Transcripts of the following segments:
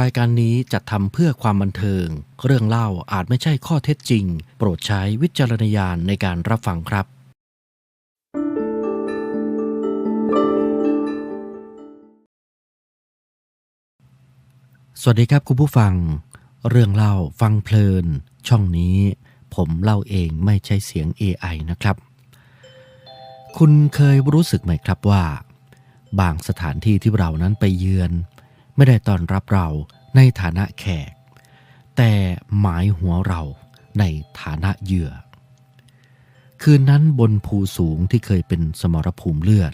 รายการนี้จัดทำเพื่อความบันเทิง เรื่องเล่าอาจไม่ใช่ข้อเท็จจริง โปรดใช้วิจารณญาณในการรับฟังครับ สวัสดีครับคุณผู้ฟัง เรื่องเล่าฟังเพลิน ช่องนี้ ผมเล่าเองไม่ใช่เสียง AI นะครับ คุณเคยรู้สึกไหมครับว่า บางสถานที่ที่เรานั้นไปเยือน ไม่ได้ต้อนรับเราในฐานะแขก แต่หมายหัวเราในฐานะเหยื่อ คืนนั้นบนภูสูงที่เคยเป็นสมรภูมิเลือด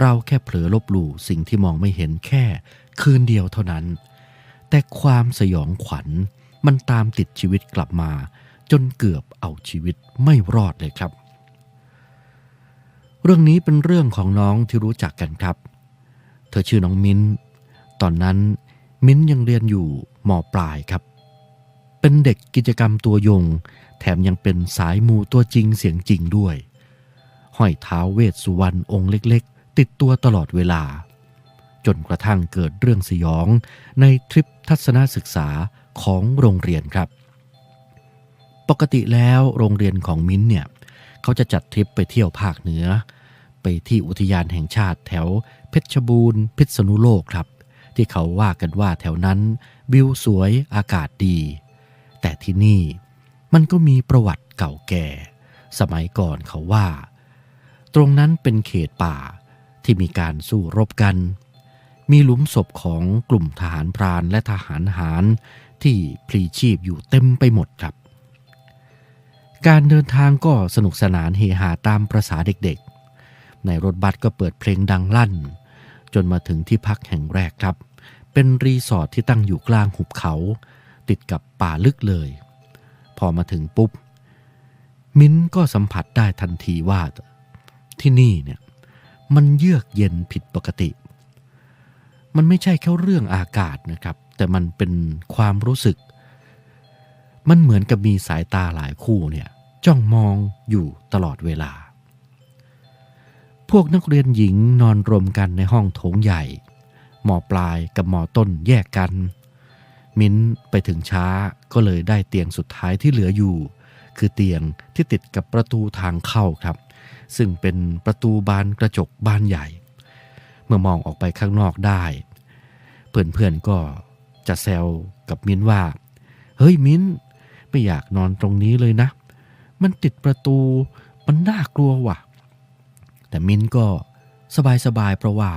เราแค่เผลอลบหลู่สิ่งที่มองไม่เห็นแค่คืนเดียวเท่านั้น แต่ความสยองขวัญมันตามติดชีวิตกลับมา จนเกือบเอาชีวิตไม่รอดเลยครับ เรื่องนี้เป็นเรื่องของน้องที่รู้จักกันครับ เธอชื่อน้องมิ้น ตอนนั้นมิ้นยังเรียนอยู่มปลายครับ เป็นเด็กกิจกรรมตัวยง แถมยังเป็นสายมูตัวจริงเสียงจริงด้วย ห้อยเท้าเวสสุวรรณองค์เล็กๆ ติดตัวตลอดเวลา จนกระทั่งเกิดเรื่องสยองในทริปทัศนศึกษาของโรงเรียนครับ ปกติแล้วโรงเรียนของมิ้นเนี่ยเขาจะจัดทริปไปเที่ยวภาคเหนือ ไปที่อุทยานแห่งชาติแถวเพชรบูรณ์พิษณุโลกครับ ที่เขาว่ากันว่าแถวนั้นวิวสวยอากาศดี แต่ที่นี่มันก็มีประวัติเก่าแก่ สมัยก่อนเขาว่า ตรงนั้นเป็นเขตป่าที่มีการสู้รบกัน มีหลุมศพของกลุ่มทหารพรานและทหารหารที่พลีชีพอยู่เต็มไปหมดครับ การเดินทางก็สนุกสนานเฮฮาตามประษาเด็กๆ ในรถบัสก็เปิดเพลงดังลั่น จนมาถึงที่พักแห่งแรกครับ เป็นรีสอร์ทที่ตั้งอยู่กลางหุบเขา ติดกับป่าลึกเลย พอมาถึงปุ๊บ มิ้นก็สัมผัสได้ทันทีว่า ที่นี่เนี่ยมันเยือกเย็นผิดปกติ มันไม่ใช่แค่เรื่องอากาศนะครับ แต่มันเป็นความรู้สึก มันเหมือนกับมีสายตาหลายคู่เนี่ยจ้องมองอยู่ตลอดเวลา พวกนักเรียนหญิงนอนรวมกันในห้องโถงใหญ่ หมอปลายกับหมอต้นแยกกัน มิ้นไปถึงช้าก็เลยได้เตียงสุดท้ายที่เหลืออยู่ คือเตียงที่ติดกับประตูทางเข้าครับ ซึ่งเป็นประตูบานกระจกบานใหญ่ เมื่อมองออกไปข้างนอกได้ เพื่อนๆก็จะแซวกับมิ้นว่า เฮ้ยมิ้นไม่อยากนอนตรงนี้เลยนะ มันติดประตู มันน่ากลัวว่ะ แต่มิ้นก็สบายๆเพราะว่า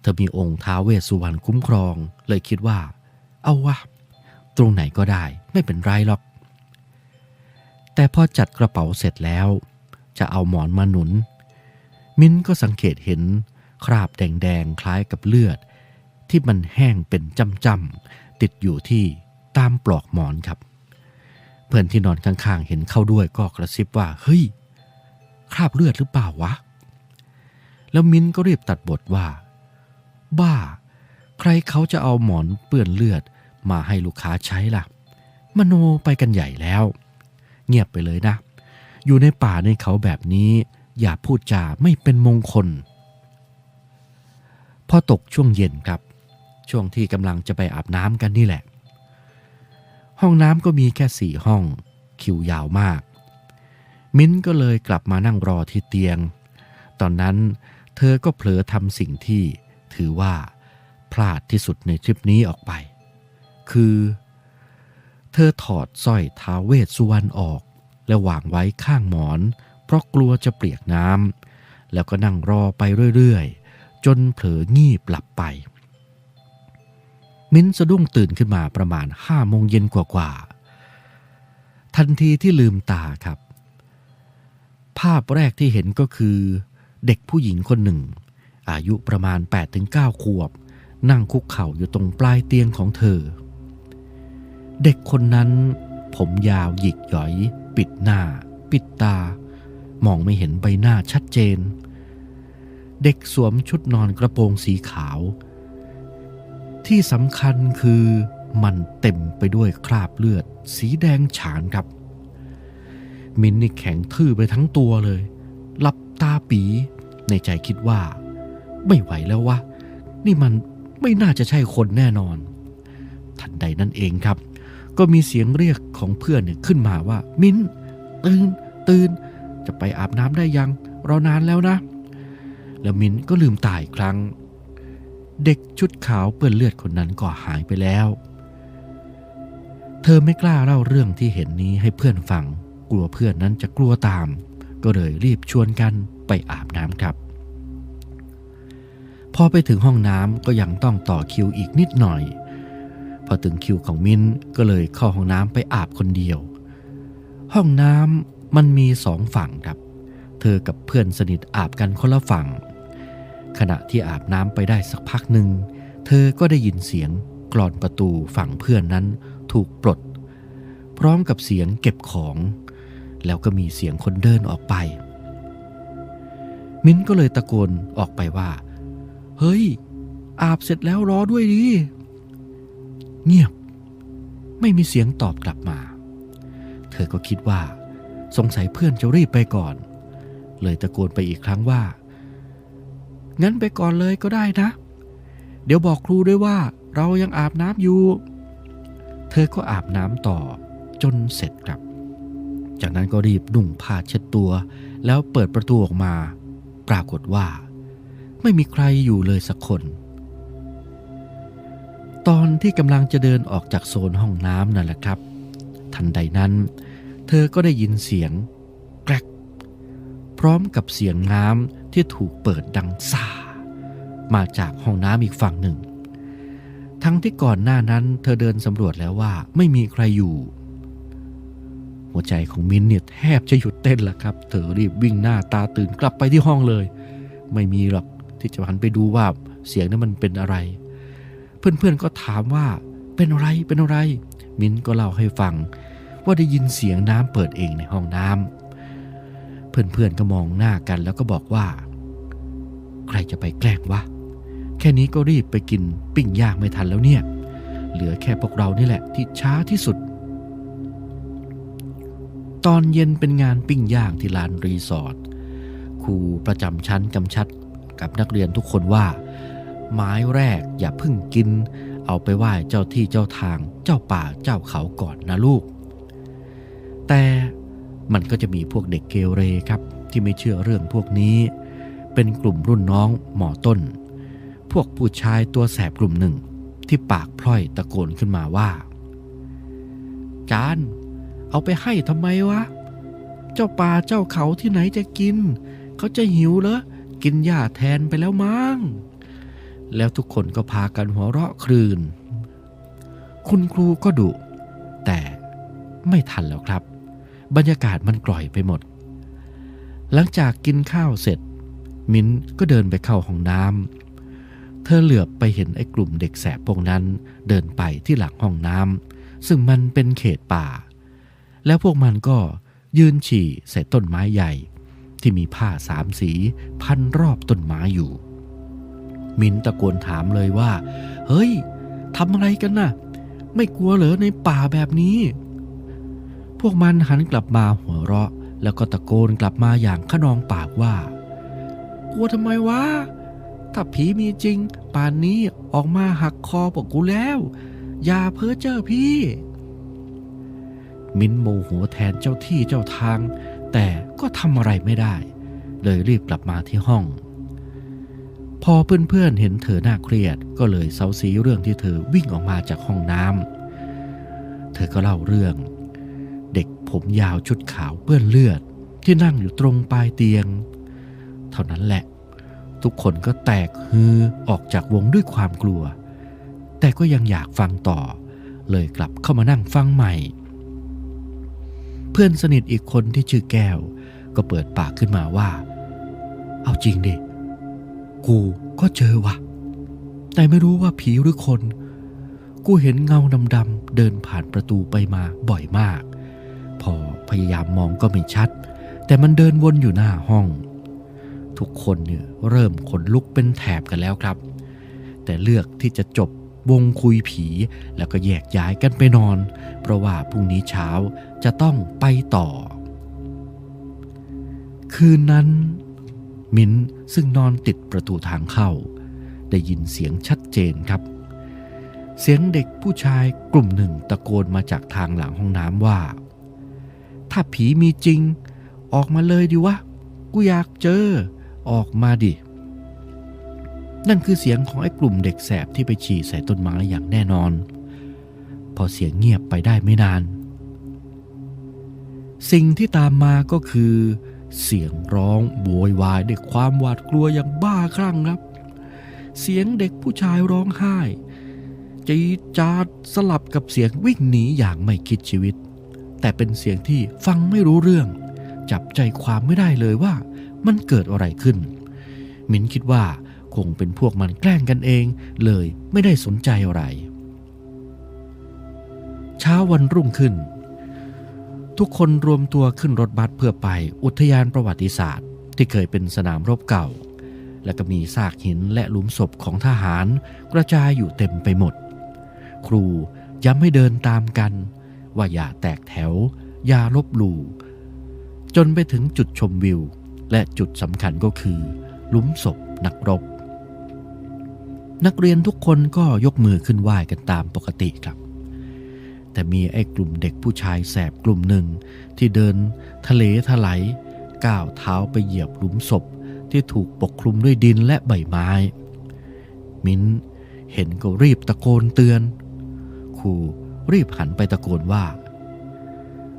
เธอมีองค์ท้าเวสสุวรรณคุ้มครอง เลยคิดว่า เอาวะ ตรงไหนก็ได้ไม่เป็นไรหรอก แต่พอจัดกระเป๋าเสร็จแล้ว จะเอาหมอนมาหนุน มิ้นก็สังเกตเห็นคราบแดงๆคล้ายกับเลือด ที่มันแห้งเป็นจำๆติดอยู่ที่ตามปลอกหมอนครับ เพื่อนที่นอนข้างๆ เห็นเข้าด้วยก็กระซิบว่า เฮ้ย คราบเลือดหรือเปล่าวะ แล้วมิ้นก็รีบตัดบทว่า บ้า ใครเขาจะเอาหมอนเปื้อนเลือดมาให้ลูกค้าใช้ล่ะ มโนไปกันใหญ่แล้ว เงียบไปเลยนะ อยู่ในป่าในเขาแบบนี้อย่าพูดจาไม่เป็นมงคล พอตกช่วงเย็นครับ ช่วงที่กำลังจะไปอาบน้ำกันนี่แหละ ห้องน้ำก็มีแค่สี่ห้อง คิวยาวมาก มิ้นก็เลยกลับมานั่งรอที่เตียง ตอนนั้นเธอก็เผลอทำสิ่งที่ ถือว่าพลาดที่สุดในทริปนี้ออกไป คือ เธอถอดสร้อยท้าเวสสุวรรณออก และวางไว้ข้างหมอน เพราะกลัวจะเปียกน้ำแล้วก็นั่งรอไปเรื่อยๆ จนเผลองีบหลับไป มิ้นสะดุ้งตื่นขึ้นมาประมาณห้าโมงเย็นกว่าๆ ทันทีที่ลืมตาครับ ภาพแรกที่เห็นก็คือ เด็กผู้หญิงคนหนึ่ง อายุประมาณ 8-9 ขวบ นั่งคุกเข่าอยู่ตรงปลายเตียงของเธอ เด็กคนนั้นผมยาวหยิกหย่อย ปิดหน้า ปิดตา มองไม่เห็นใบหน้าชัดเจน เด็กสวมชุดนอนกระโปรงสีขาว ที่สำคัญคือมันเต็มไปด้วยคราบเลือด สีแดงฉานครับ มินนี่แข็งทื่อไปทั้งตัวเลยหลับตาปี ในใจคิดว่า ไม่ไหวแล้ววะ นี่มันไม่น่าจะใช่คนแน่นอน ทันใดนั่นเองครับ ก็มีเสียงเรียกของเพื่อนขึ้นมาว่า มิ้น ตื่น ตื่น จะไปอาบน้ำได้ยังรอนานแล้วนะ แล้วมิ้นก็ลืมตายครั้ง เด็กชุดขาวเปื้อนเลือดคนนั้นก็หายไปแล้ว เธอไม่กล้าเล่าเรื่องที่เห็นนี้ให้เพื่อนฟัง กลัวเพื่อนนั้นจะกลัวตาม ก็เลยรีบชวนกันไปอาบน้ำครับ พอไปถึงห้องน้ำก็ยังต้องต่อคิวอีกนิดหน่อย พอถึงคิวของมิ้นก็เลยเข้าห้องน้ำไปอาบคนเดียว ห้องน้ำมันมีสองฝั่งครับ เธอกับเพื่อนสนิทอาบกันคนละฝั่ง ขณะที่อาบน้ำไปได้สักพักหนึ่ง เธอก็ได้ยินเสียงกรอนประตูฝั่งเพื่อนนั้นถูกปลด พร้อมกับเสียงเก็บของ แล้วก็มีเสียงคนเดินออกไป มิ้นก็เลยตะโกนออกไปว่า เฮ้ย อาบเสร็จแล้วรอด้วยดิเงียบ ไม่มีเสียงตอบกลับมา เธอก็คิดว่า สงสัยเพื่อนจะรีบไปก่อน เลยตะโกนไปอีกครั้งว่า งั้นไปก่อนเลยก็ได้นะ เดี๋ยวบอกครูด้วยว่าเรายังอาบน้ำอยู่ เธอก็อาบน้ำต่อจนเสร็จครับ จากนั้นก็รีบนุ่งผ้าเช็ดตัว แล้วเปิดประตูออกมา ปรากฏว่า ไม่มีใครอยู่เลยสักคน ตอนที่กำลังจะเดินออกจากโซนห้องน้ำนั่นแหละครับ ทันใดนั้น เธอก็ได้ยินเสียงแกรกพร้อมกับเสียงน้ำที่ถูกเปิดดังซ่า มาจากห้องน้ำอีกฝั่งหนึ่ง ทั้งที่ก่อนหน้านั้น เธอเดินสำรวจแล้วว่าไม่มีใครอยู่ หัวใจของมินเนี่ยแทบจะหยุดเต้นละครับ เธอรีบวิ่งหน้าตาตื่นกลับไปที่ห้องเลย ไม่มีหรอก ที่จะหันไปดูว่าเสียงนั้นมันเป็นอะไร เพื่อนๆก็ถามว่าเป็นอะไรเป็นอะไร มิ้นก็เล่าให้ฟัง ว่าได้ยินเสียงน้ำเปิดเองในห้องน้ำเพื่อนๆก็มองหน้ากันแล้วก็บอกว่า ใครจะไปแกล้งวะแค่นี้ก็รีบไปกินปิ้งย่างไม่ทันแล้วเนี่ย เหลือแค่พวกเรานี่แหละที่ช้าที่สุด ตอนเย็นเป็นงานปิ้งย่างที่ลานรีสอร์ทครูประจำชั้นกำชัด กับนักเรียนทุกคนว่า ไม้แรกอย่าพิ่งกิน เอาไปไหว้เจ้าที่เจ้าทางเจ้าป่าเจ้าเขาก่อนนะลูก แต่มันก็จะมีพวกเด็กเกเรครับ ที่ไม่เชื่อเรื่องพวกนี้ เป็นกลุ่มรุ่นน้องหมอต้น พวกผู้ชายตัวแสบกลุ่มหนึ่งที่ปากพล่อยตะโกนขึ้นมาว่า จาน เอาไปให้ทำไมวะ เจ้าป่าเจ้าเขาที่ไหนจะกิน เขาจะหิวเหรอ กินหญ้าแทนไปแล้วมั้ง แล้วทุกคนก็พากันหัวเราะครืน คุณครูก็ดุ แต่ไม่ทันแล้วครับ บรรยากาศมันกล่อยไปหมด หลังจากกินข้าวเสร็จ มิ้นก็เดินไปเข้าห้องน้ำ เธอเหลือบไปเห็นไอ้กลุ่มเด็กแสบพวกนั้นเดินไปที่หลังห้องน้ำซึ่งมันเป็นเขตป่า แล้วพวกมันก็ยืนฉี่ใส่ต้นไม้ใหญ่ ที่มีผ้าสามสีพันรอบต้นไม้อยู่ มินตะโกนถามเลยว่า เฮ้ยทำอะไรกันน่ะ ไม่กลัวเหรอในป่าแบบนี้ พวกมันหันกลับมาหัวเราะ แล้วก็ตะโกนกลับมาอย่างขนองปากว่า กลัวทำไมวะ ถ้าผีมีจริง ป่านนี้ออกมาหักคอพวกกูแล้ว อย่าเพ้อเจ้อพี่ มินโมโหแทนเจ้าที่เจ้าทาง แต่ก็ทำอะไรไม่ได้ เลยรีบกลับมาที่ห้อง พอเพื่อนๆเห็นเธอหน้าเครียดก็เลยเซาซีเรื่องที่เธอวิ่งออกมาจากห้องน้ำเธอก็เล่าเรื่อง เด็กผมยาวชุดขาวเปื้อนเลือดที่นั่งอยู่ตรงปลายเตียง เท่านั้นแหละ ทุกคนก็แตกฮือออกจากวงด้วยความกลัว แต่ก็ยังอยากฟังต่อ เลยกลับเข้ามานั่งฟังใหม่ เพื่อนสนิทอีกคนที่ชื่อแก้ว ก็เปิดปากขึ้นมาว่า เอาจริงดิ กูก็เจอวะแต่ไม่รู้ว่าผีหรือคน กูเห็นเงาดำๆเดินผ่านประตูไปมาบ่อยมาก พอพยายามมองก็ไม่ชัด แต่มันเดินวนอยู่หน้าห้อง ทุกคนเนี่ยเริ่มขนลุกเป็นแถบกันแล้วครับ แต่เลือกที่จะจบ วงคุยผี แล้วก็แยกย้ายกันไปนอน เพราะว่าพรุ่งนี้เช้าจะต้องไปต่อ คืนนั้น มิ้นซึ่งนอนติดประตูทางเข้า ได้ยินเสียงชัดเจนครับ เสียงเด็กผู้ชายกลุ่มหนึ่งตะโกนมาจากทางหลังห้องน้ำว่า ถ้าผีมีจริง ออกมาเลยดิวะ กูอยากเจอ ออกมาดิ นั่นคือเสียงของไอ้กลุ่มเด็กแสบที่ไปฉี่ใส่ต้นไม้อย่างแน่นอน พอเสียงเงียบไปได้ไม่นาน สิ่งที่ตามมาก็คือ เสียงร้องโวยวายด้วยความหวาดกลัวอย่างบ้าคลั่งครับ เสียงเด็กผู้ชายร้องไห้จีจาดสลับกับเสียงวิ่งหนีอย่างไม่คิดชีวิต แต่เป็นเสียงที่ฟังไม่รู้เรื่อง จับใจความไม่ได้เลยว่ามันเกิดอะไรขึ้น มินคิดว่า คงเป็นพวกมันแกล้งกันเอง เลยไม่ได้สนใจอะไร เช้าวันรุ่งขึ้น ทุกคนรวมตัวขึ้นรถบัสเพื่อไปอุทยานประวัติศาสตร์ ที่เคยเป็นสนามรบเก่า และก็มีซากหินและหลุมศพของทหารกระจายอยู่เต็มไปหมด ครูย้ำให้เดินตามกัน ว่าอย่าแตกแถว อย่าลบหลู่จนไปถึงจุดชมวิว และจุดสำคัญก็คือหลุมศพนักรบ นักเรียนทุกคนก็ยกมือขึ้นไหว้กันตามปกติครับ แต่มีไอ้กลุ่มเด็กผู้ชายแสบกลุ่มหนึ่งที่เดินทะเลถลายก้าวเท้าไปเหยียบหลุมศพที่ถูกปกคลุมด้วยดินและใบไม้ มิ้นเห็นก็รีบตะโกนเตือน ครูรีบหันไปตะโกนว่า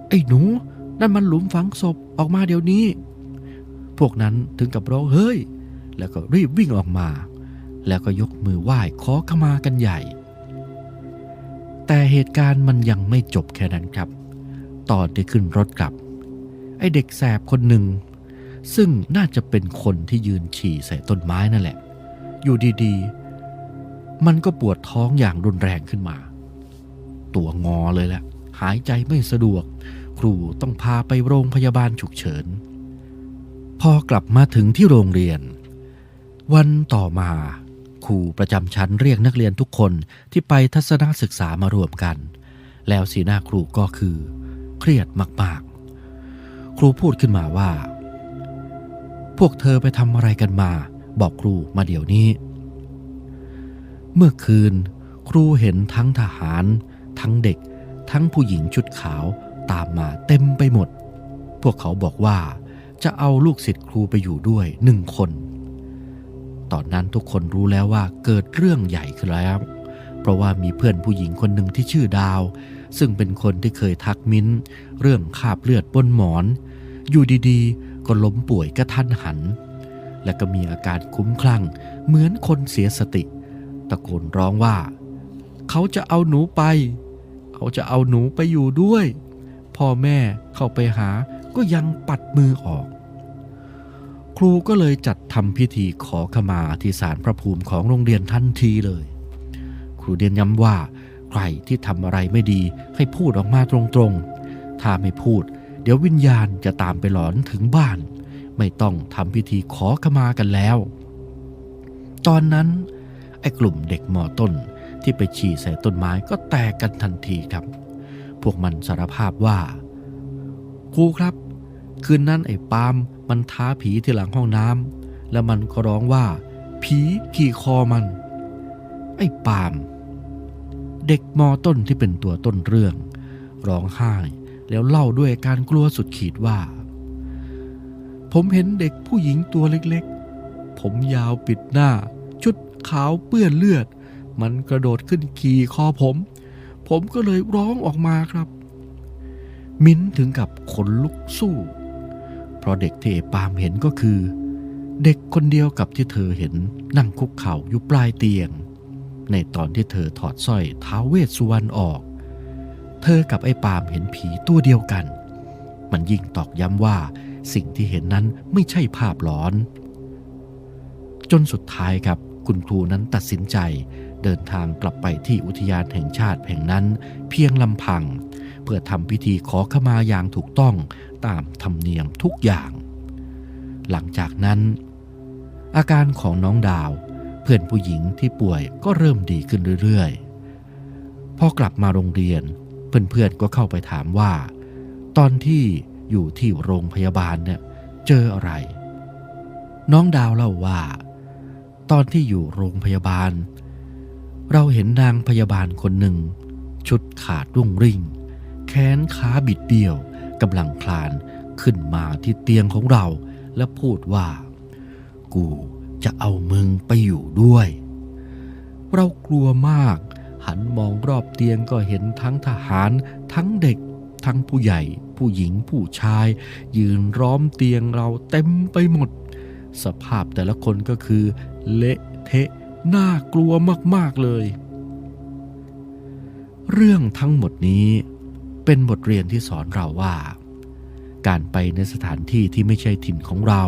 ไอ้หนู นั่นมันหลุมฝังศพออกมาเดี๋ยวนี้ พวกนั้นถึงกับร้องเฮ้ย แล้วก็รีบวิ่งออกมา แล้วก็ยกมือไหว้ขอขมากันใหญ่ แต่เหตุการณ์มันยังไม่จบแค่นั้นครับ ตอนที่ขึ้นรถกลับ ไอเด็กแสบคนหนึ่ง ซึ่งน่าจะเป็นคนที่ยืนฉี่ใส่ต้นไม้นั่นแหละ อยู่ดีๆ มันก็ปวดท้องอย่างรุนแรงขึ้นมา ตัวงอเลยแหละหายใจไม่สะดวก ครูต้องพาไปโรงพยาบาลฉุกเฉิน พอกลับมาถึงที่โรงเรียน วันต่อมา ครูประจำชั้นเรียกนักเรียนทุกคนที่ไปทัศนศึกษามารวมกัน แล้วสีหน้าครูก็คือ เครียดมากๆ ครูพูดขึ้นมาว่า พวกเธอไปทำอะไรกันมา บอกครูมาเดี๋ยวนี้ เมื่อคืน ครูเห็นทั้งทหาร ทั้งเด็ก ทั้งผู้หญิงชุดขาวตามมาเต็มไปหมด พวกเขาบอกว่าจะเอาลูกศิษย์ครูไปอยู่ด้วยหนึ่งคน ตอนนั้นทุกคนรู้แล้วว่าเกิดเรื่องใหญ่ขึ้นแล้ว เพราะว่ามีเพื่อนผู้หญิงคนหนึ่งที่ชื่อดาว ซึ่งเป็นคนที่เคยทักมิ้น เรื่องคาบเลือดบนหมอน อยู่ดีๆ ก็ล้มป่วยกระทันหัน และก็มีอาการคุ้มคลั่ง เหมือนคนเสียสติ ตะโกนร้องว่า เขาจะเอาหนูไป เขาจะเอาหนูไปอยู่ด้วย พ่อแม่เข้าไปหาก็ยังปัดมือออก ครูก็เลยจัดทำพิธีขอขมาที่ศาลพระภูมิของโรงเรียนทันทีเลย ครูเดียนย้ำว่า ใครที่ทำอะไรไม่ดีให้พูดออกมาตรงๆ ถ้าไม่พูด เดี๋ยววิญญาณจะตามไปหลอนถึงบ้าน ไม่ต้องทำพิธีขอขมากันแล้ว ตอนนั้น ไอ้กลุ่มเด็กมอต้นที่ไปฉี่ใส่ต้นไม้ก็แตกกันทันทีครับ พวกมันสารภาพว่า ครูครับ คืนนั้นไอ้ปาล์ม มันท้าผีที่หลังห้องน้ำแล้วมันก็ร้องว่า ผีขี่คอมัน ไอ้ปาม เด็กมอต้นที่เป็นตัวต้นเรื่อง ร้องไห้แล้วเล่าด้วยการกลัวสุดขีดว่า ผมเห็นเด็กผู้หญิงตัวเล็กๆ ผมยาวปิดหน้า ชุดขาวเปื้อนเลือด มันกระโดดขึ้นขี่คอผม ผมก็เลยร้องออกมาครับ มิ้นถึงกับขนลุกสู้ เพราะเด็กที่เอปามเห็นก็คือ เด็กคนเดียวกับที่เธอเห็นนั่งคุกเข่าอยู่ปลายเตียง ในตอนที่เธอถอดสร้อยท้าเวสสุวรรณออก เธอกับไอ้ปามเห็นผีตัวเดียวกัน มันยิ่งตอกย้ำว่าสิ่งที่เห็นนั้นไม่ใช่ภาพหลอน จนสุดท้ายครับคุณครูนั้นตัดสินใจเดินทางกลับไปที่อุทยานแห่งชาติแห่งนั้นเพียงลำพัง เพื่อทำพิธีขอขมาอย่างถูกต้องตามธรรมเนียมทุกอย่าง หลังจากนั้น อาการของน้องดาว เพื่อนผู้หญิงที่ป่วยก็เริ่มดีขึ้นเรื่อยๆ พอกลับมาโรงเรียน เพื่อนๆก็เข้าไปถามว่า ตอนที่อยู่ที่โรงพยาบาลเนี่ยเจออะไร น้องดาวเล่าว่า ตอนที่อยู่โรงพยาบาล เราเห็นนางพยาบาลคนหนึ่ง ชุดขาดรุ่งริ่ง แขนขาบิดเบี้ยวกำลังคลานขึ้นมาที่เตียงของเราและพูดว่า กูจะเอามึงไปอยู่ด้วย เรากลัวมาก หันมองรอบเตียงก็เห็นทั้งทหาร ทั้งเด็ก ทั้งผู้ใหญ่ ผู้หญิงผู้ชาย ยืนล้อมเตียงเราเต็มไปหมด สภาพแต่ละคนก็คือ เละเทะน่ากลัวมาก ๆ เลย เรื่องทั้งหมดนี้ เป็นบทเรียนที่สอนเราว่า การไปในสถานที่ที่ไม่ใช่ถิ่นของเรา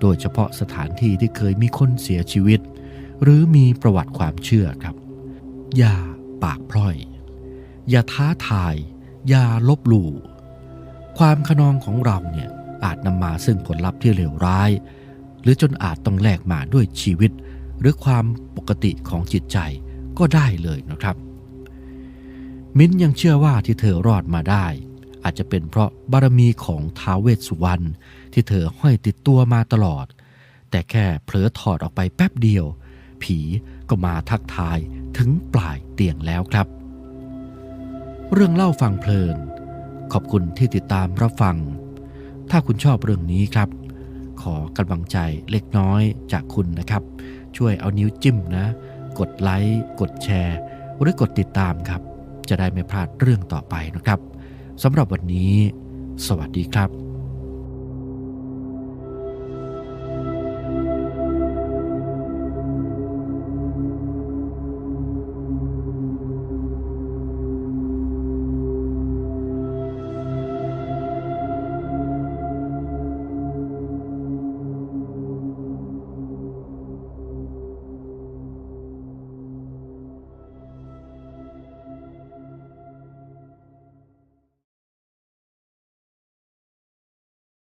โดยเฉพาะสถานที่ที่เคยมีคนเสียชีวิต หรือมีประวัติความเชื่อครับ อย่าปากพร่อย อย่าท้าทาย อย่าลบหลู่ ความขนองของเราเนี่ยอาจนำมาซึ่งผลลัพธ์ที่เลวร้าย หรือจนอาจต้องแลกมาด้วยชีวิต หรือความปกติของจิตใจก็ได้เลยนะครับ มิ้นยังเชื่อว่าที่เธอรอดมาได้ อาจจะเป็นเพราะบารมีของท้าวเวสสุวรรณที่เธอห้อยติดตัวมาตลอด แต่แค่เผลอถอดออกไปแป๊บเดียว ผีก็มาทักทายถึงปลายเตียงแล้วครับ เรื่องเล่าฟังเพลิน ขอบคุณที่ติดตามรับฟัง ถ้าคุณชอบเรื่องนี้ครับ ขอกำลังใจเล็กน้อยจากคุณนะครับ ช่วยเอานิ้วจิ้มนะ กดไลค์กดแชร์ หรือกดติดตามครับ จะได้ไม่พลาดเรื่องต่อไปนะครับสำหรับวันนี้ สวัสดีครับ